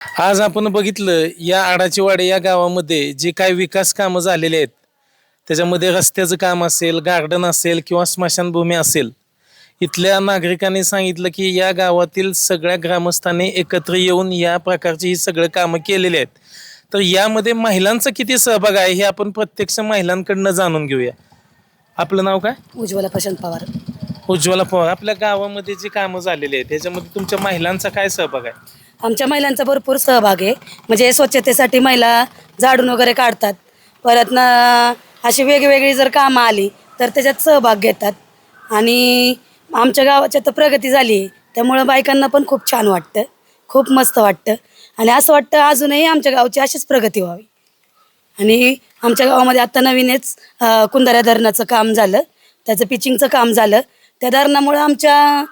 आज आपण बघितलं या आडाचीवाडे या गावामध्ये जे काही विकास कामं झालेले आहेत त्याच्यामध्ये रस्त्याचं काम असेल गार्डन असेल किंवा स्मशानभूमी असेल इथल्या नागरिकांनी सांगितलं की या गावातील सगळ्या ग्रामस्थांनी एकत्र येऊन या प्रकारची ही सगळं कामं केलेली आहेत. तर यामध्ये महिलांचा किती सहभाग आहे हे आपण प्रत्यक्ष महिलांकडनं जाणून घेऊया. आपलं नाव काय? उज्ज्वला प्रशांत पवार. उज्ज्वला पवार आपल्या गावामध्ये जी कामं झालेली आहेत त्याच्यामध्ये तुमच्या महिलांचा काय सहभाग आहे? आमच्या महिलांचा भरपूर सहभाग आहे. म्हणजे स्वच्छतेसाठी महिला झाडून वगैरे काढतात. परत ना अशी वेगवेगळी जर कामं आली तर त्याच्यात सहभाग घेतात. आणि आमच्या गावाच्या तर प्रगती झाली आहे त्यामुळं बायकांना पण खूप छान वाटतं. खूप मस्त वाटतं. आणि असं वाटतं अजूनही आमच्या गावची अशीच प्रगती व्हावी. आणि आमच्या गावामध्ये आत्ता नवीनच कुंदऱ्या कुंदाऱ्या धरणाचं काम झालं. त्याचं पिचिंगचं काम झालं. त्या धरणामुळं आमच्या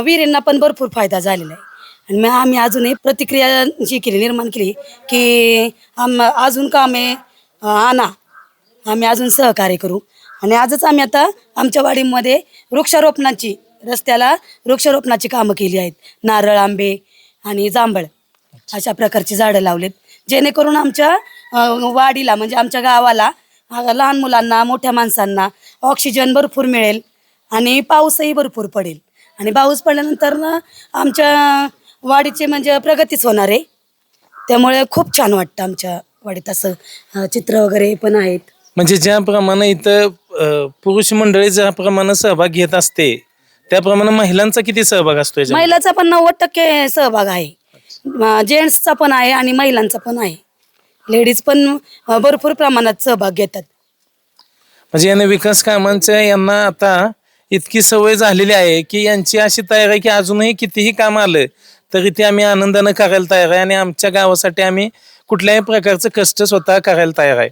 विहिरींना पण भरपूर फायदा झालेला आहे. आणि मग आम्ही अजूनही प्रतिक्रिया जी केली निर्माण केली की आम अजून कामे आणा आम्ही अजून सहकार्य करू. आणि आजच आम्ही आता आमच्या वाडीमध्ये वृक्षारोपणाची रस्त्याला वृक्षारोपणाची कामं केली आहेत. नारळ आंबे आणि जांभळ अशा प्रकारची झाडं लावलेत. जेणेकरून आमच्या वाडीला म्हणजे आमच्या गावाला लहान मुलांना मोठ्या माणसांना ऑक्सिजन भरपूर मिळेल आणि पाऊसही भरपूर पडेल. आणि पाऊस पडल्यानंतर ना आमच्या वाडीचे म्हणजे प्रगतीच होणार आहे. त्यामुळे खूप छान वाटतं आमच्या वाडीत असं अ, चित्र वगैरे पण आहेत. म्हणजे ज्याप्रमाणे इथं अ, पुरुष मंडळी ज्याप्रमाणे सहभाग घेत असते त्याप्रमाणे महिलांचा किती सहभाग असतो याच्यामध्ये? महिलाचा पण नव्वद टक्के सहभाग आहे. जेंट्सचा पण आहे आणि महिलांचा पण आहे. लेडीज पण अ, भरपूर प्रमाणात सहभाग घेतात. म्हणजे याने विकास कामांच्या यांना आता इतकी सवय झालेली आहे की यांची अशी तयारी आहे की अजूनही कितीही काम आलं तरी ते आम्ही आनंदानं करायला तयार आहे आणि आमच्या गावासाठी आम्ही कुठल्याही प्रकारचं कष्ट स्वतः करायला तयार आहे.